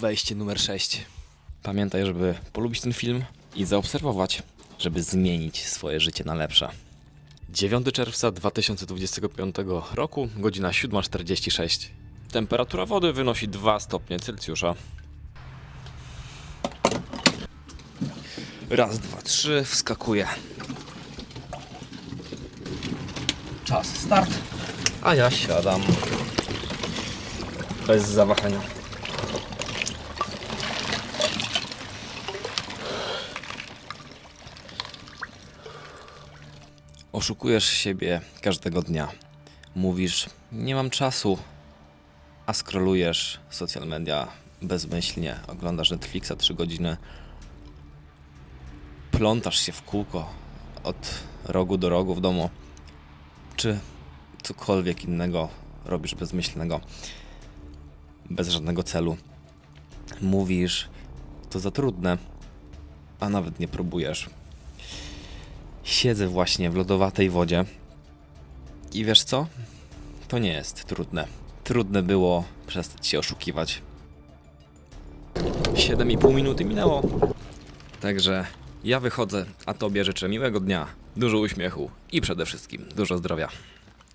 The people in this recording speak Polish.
Wejście numer 6. Pamiętaj, żeby polubić ten film i zaobserwować, żeby zmienić swoje życie na lepsze. 9 czerwca 2025 roku, godzina 7.46. Temperatura wody wynosi 2 stopnie Celsjusza. Raz, dwa, trzy, wskakuję. Czas start. A ja siadam. Bez zawahania. Oszukujesz siebie każdego dnia. Mówisz, nie mam czasu, a scrollujesz social media bezmyślnie, oglądasz Netflixa 3 godziny, plątasz się w kółko od rogu do rogu w domu, czy cokolwiek innego robisz bezmyślnego, bez żadnego celu. Mówisz, to za trudne, a nawet nie próbujesz. Siedzę właśnie w lodowatej wodzie. I wiesz co? To nie jest trudne. Trudne było przestać się oszukiwać. 7,5 minuty minęło. Także ja wychodzę, a tobie życzę miłego dnia, dużo uśmiechu i przede wszystkim dużo zdrowia.